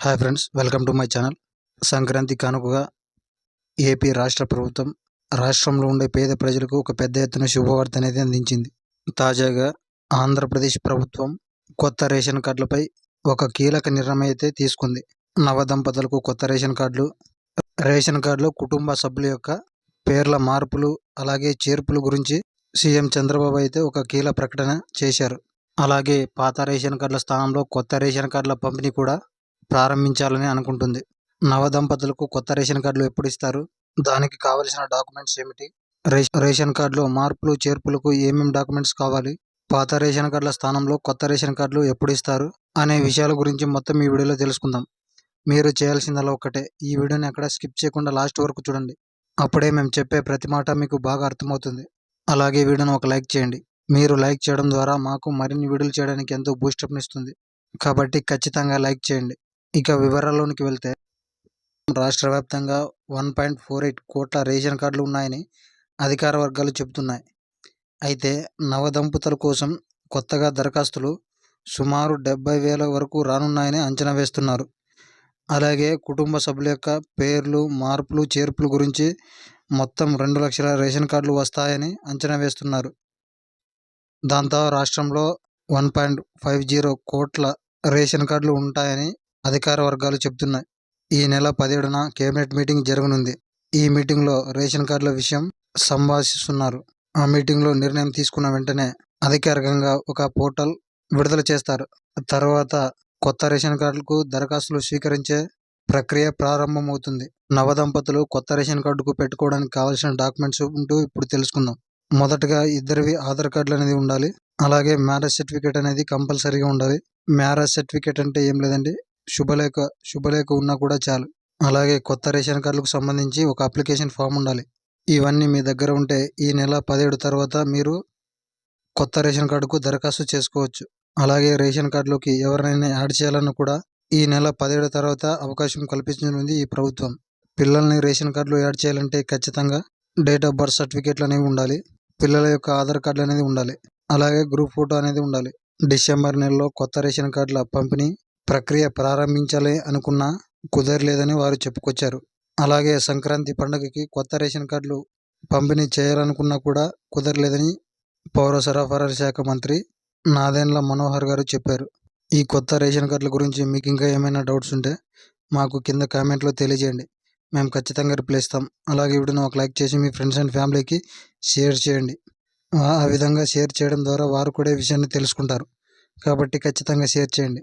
Hi friends welcome to my channel. Sankranti కానుకగా AP రాష్ట్ర ప్రభుత్వం రాష్ట్రంలో ఉండే పేద ప్రజలకు ఒక పెద్ద ఎత్తున శుభవార్త అనేది అందించింది. తాజాగా ఆంధ్రప్రదేశ్ ప్రభుత్వం కొత్త రేషన్ కార్డులపై ఒక కీలక నిర్ణయం అయితే తీసుకుంది. నవ దంపతులకు కొత్త రేషన్ కార్డులు రేషన్ కార్డులో కుటుంబ సభ్యుల యొక్క పేర్ల మార్పులు అలాగే చేర్పుల గురించి సీఎం చంద్రబాబు అయితే ఒక కీలక ప్రకటన చేశారు. అలాగే పాత రేషన్ కార్డుల స్థానంలో కొత్త రేషన్ కార్డుల పంపిణీ కూడా ప్రారంభించాలని అనుకుంటుంది. నవ దంపతులకు కొత్త రేషన్ కార్డులు ఎప్పుడు ఇస్తారు? దానికి కావలసిన డాక్యుమెంట్స్ ఏమిటి? రేషన్ కార్డులో మార్పులు చేర్పులకు ఏమేమి డాక్యుమెంట్స్ కావాలి? పాత రేషన్ కార్డుల స్థానంలో కొత్త రేషన్ కార్డులు ఎప్పుడు ఇస్తారు? అనే విషయాల గురించి మొత్తం ఈ వీడియోలో తెలుసుకుందాం. మీరు చేయాల్సిందల్లా ఒక్కటే. ఈ వీడియోని ఎక్కడ స్కిప్ చేయకుండా లాస్ట్ వరకు చూడండి. అప్పుడే మేము చెప్పే ప్రతి మాట మీకు బాగా అర్థమవుతుంది. అలాగే వీడియోని ఒక లైక్ చేయండి. మీరు లైక్ చేయడం ద్వారా మాకు మరిన్ని వీడియోలు చేయడానికి ఎంతో బూస్టప్ని ఇస్తుంది. కాబట్టి ఖచ్చితంగా లైక్ చేయండి. ఇక వివరాల్లోనికి వెళ్తే రాష్ట్ర వ్యాప్తంగా వన్ పాయింట్ ఫోర్ ఎయిట్ కోట్ల రేషన్ కార్డులు ఉన్నాయని అధికార వర్గాలు చెబుతున్నాయి. అయితే నవదంపతుల కోసం కొత్తగా దరఖాస్తులు సుమారు డెబ్బై వేల వరకు రానున్నాయని అంచనా వేస్తున్నారు. అలాగే కుటుంబ సభ్యుల యొక్క పేర్లు మార్పులు చేర్పుల గురించి మొత్తం రెండు లక్షల రేషన్ కార్డులు వస్తాయని అంచనా వేస్తున్నారు. దాంతో రాష్ట్రంలో వన్ పాయింట్ ఫైవ్ జీరో కోట్ల రేషన్ కార్డులు ఉంటాయని అధికార వర్గాలు చెబుతున్నాయి ఈ నెల పదిహేడున కేబినెట్ మీటింగ్ జరగనుంది. ఈ మీటింగ్లో రేషన్ కార్డుల విషయం సంభాషిస్తున్నారు. ఆ మీటింగ్లో నిర్ణయం తీసుకున్న వెంటనే అధికారికంగా ఒక పోర్టల్ విడుదల చేస్తారు. తర్వాత కొత్త రేషన్ కార్డులకు దరఖాస్తులు స్వీకరించే ప్రక్రియ ప్రారంభమవుతుంది. నవదంపతులు కొత్త రేషన్ కార్డుకు పెట్టుకోవడానికి కావాల్సిన డాక్యుమెంట్స్ ఉంటూ ఇప్పుడు తెలుసుకుందాం. మొదటగా ఇద్దరివి ఆధార్ కార్డులు అనేది ఉండాలి. అలాగే మ్యారేజ్ సర్టిఫికేట్ అనేది కంపల్సరీగా ఉండాలి. మ్యారేజ్ సర్టిఫికేట్ అంటే ఏం లేదండి. శుభలేఖ శుభలేఖ ఉన్నా కూడా చాలు. అలాగే కొత్త రేషన్ కార్డులకు సంబంధించి ఒక అప్లికేషన్ ఫామ్ ఉండాలి. ఇవన్నీ మీ దగ్గర ఉంటే ఈ నెల పదిహేడు తర్వాత మీరు కొత్త రేషన్ కార్డుకు దరఖాస్తు చేసుకోవచ్చు. అలాగే రేషన్ కార్డులోకి ఎవరినైనా యాడ్ చేయాలన్నా కూడా ఈ నెల పదిహేడు తర్వాత అవకాశం కల్పించనుంది ఈ ప్రభుత్వం. పిల్లల్ని రేషన్ కార్డులో యాడ్ చేయాలంటే ఖచ్చితంగా డేట్ ఆఫ్ బర్త్ సర్టిఫికేట్లు అనేవి ఉండాలి. పిల్లల యొక్క ఆధార్ కార్డులు అనేది ఉండాలి. అలాగే గ్రూప్ ఫోటో అనేది ఉండాలి. డిసెంబర్ నెలలో కొత్త రేషన్ కార్డుల పంపిణీ ప్రక్రియ ప్రారంభించాలి అనుకున్నా కుదరలేదని వారు చెప్పుకొచ్చారు. అలాగే సంక్రాంతి పండుగకి కొత్త రేషన్ కార్డులు పంపిణీ చేయాలనుకున్నా కూడా కుదరలేదని పౌర సరఫరాల శాఖ మంత్రి నాదెండ్ల మనోహర్ గారు చెప్పారు. ఈ కొత్త రేషన్ కార్డుల గురించి మీకు ఇంకా ఏమైనా డౌట్స్ ఉంటే మాకు కింద కామెంట్లో తెలియజేయండి. మేము ఖచ్చితంగా రిప్లై ఇస్తాం. అలాగే వీడియోని ఒక లైక్ చేసి మీ ఫ్రెండ్స్ అండ్ ఫ్యామిలీకి షేర్ చేయండి. ఆ ఆ విధంగా షేర్ చేయడం ద్వారా వారు కూడా ఈ విషయాన్ని తెలుసుకుంటారు. కాబట్టి ఖచ్చితంగా షేర్ చేయండి.